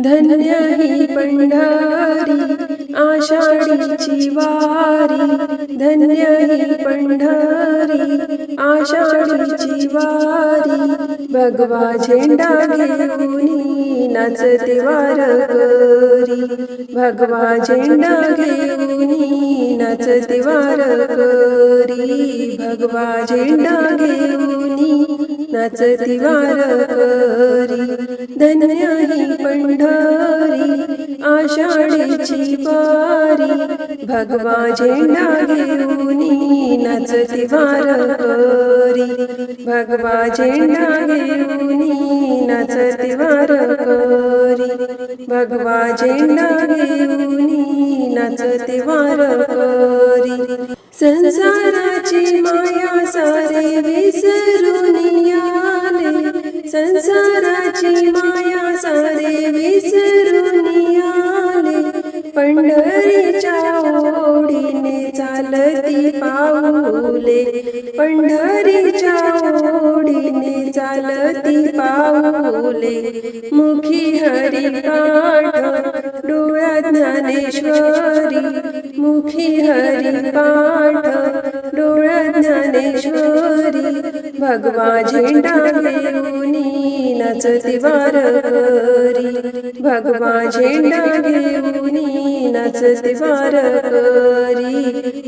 धन्य ही पंढरी आषाढीची वारी. धन्य ही पंढरी आषाढीची वारी. भगवा झेंडा घेऊन नाचते वारकरी. भगवा झेंडा घेऊन नाचते वारकरी. भगवा झेंडा घेऊनी नाचती वारकरी. धन्य ही पंढरी आषाढीची वारी भगवा झेंडा घेऊनी नाचती वारकरी भगवा झेंडा घेऊनी नाचती वारकरी भगवा झेंडा घेऊनी नाचती वारकरी संसाराची माया सारे विसरून आले संसाराची माया सारे विसरून आले पंढरीच्या ओढीने चालती पाऊले. पंढरीच्या ओढीने चालती पाऊले. मुखी हरी पाठ डोळ्यात ज्ञानेश्वरी. मुखी हरी पाठ डोळ्यात ज्ञानेश्वरी. भगवा झेंडा घेऊनी नाचती वारकरी भगवा झेंडा घेऊनी नाचती वारकरी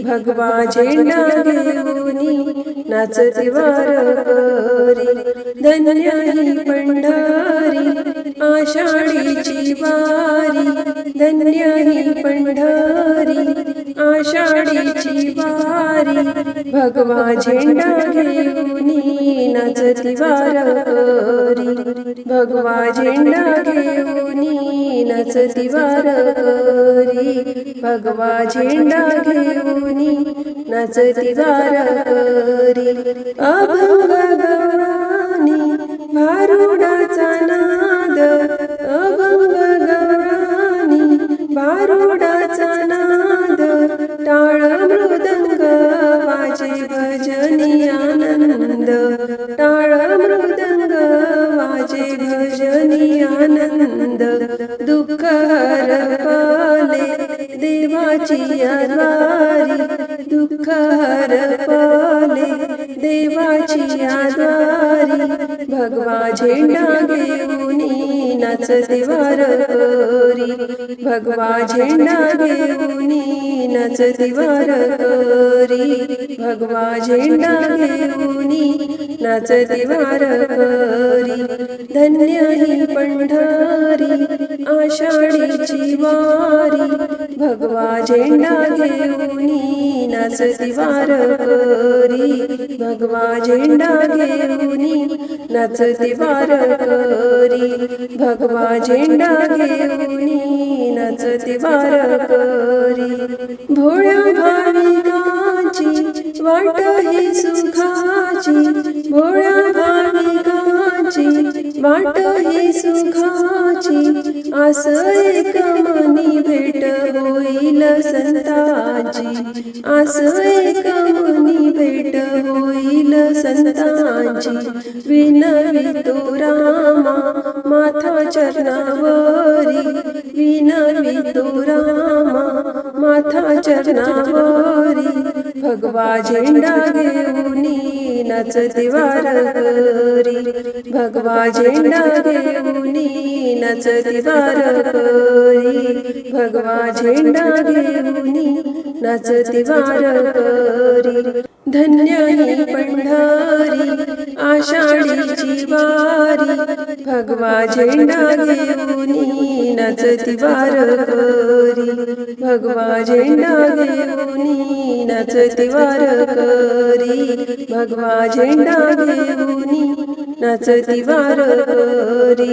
भगवा झेंडा घेऊनी नाचती वारकरी धन्य ही पंढरी आषाढीची वारी धन्य ही पंढरी. आषाढीची वारी भगवा झेंडा घेऊनी नाचती वारकरी भगवा झेंडा घेऊनी नाचती वारकरी भगवा झेंडा घेऊनी नाचती वारकरी अभंग भजनी आनंद दुःख हरपले देवाची द्वारी दुःख हरपले देवाची द्वारी भगवा झेंडा घेऊनी दिवार करी भगवा झेंडा घेऊनी दिवार करी भगवा झेंडा घेऊनी नाच वारकरी धन्य ही पंढरी आषाढीची वारी. भगवा झेंडा घेऊनी नाचती वारकरी भगवा झेंडा घेऊनी नाचती वारकरी भगवा झेंडा घेऊनी नाचती वारकरी भोळ्या भाविकांची वाट ही सुखा भोळ्या भाविकांची वाट ही सुखाची. आस एक मनी भेट होईल संताची. आस एक मनी भेट होईल संताची. विनवितो रामा माथा चरणावरी. विनवितो रामा माथा चरणावरी. भगवा झेंडा घेऊनी नचती वारकरी. भगवा झेंडा घेऊनी नचती वारकरी. भगवा झेंडा घेऊनी नचती वारकरी. धन्य ही पंढरी आषाढीची वारी. भगवा झेंडा घेऊनी नाचती वारकरी भगवा झेंडा घेऊनी नाचती वारकरी भगवा झेंडा घेऊनी नाचती वारकरी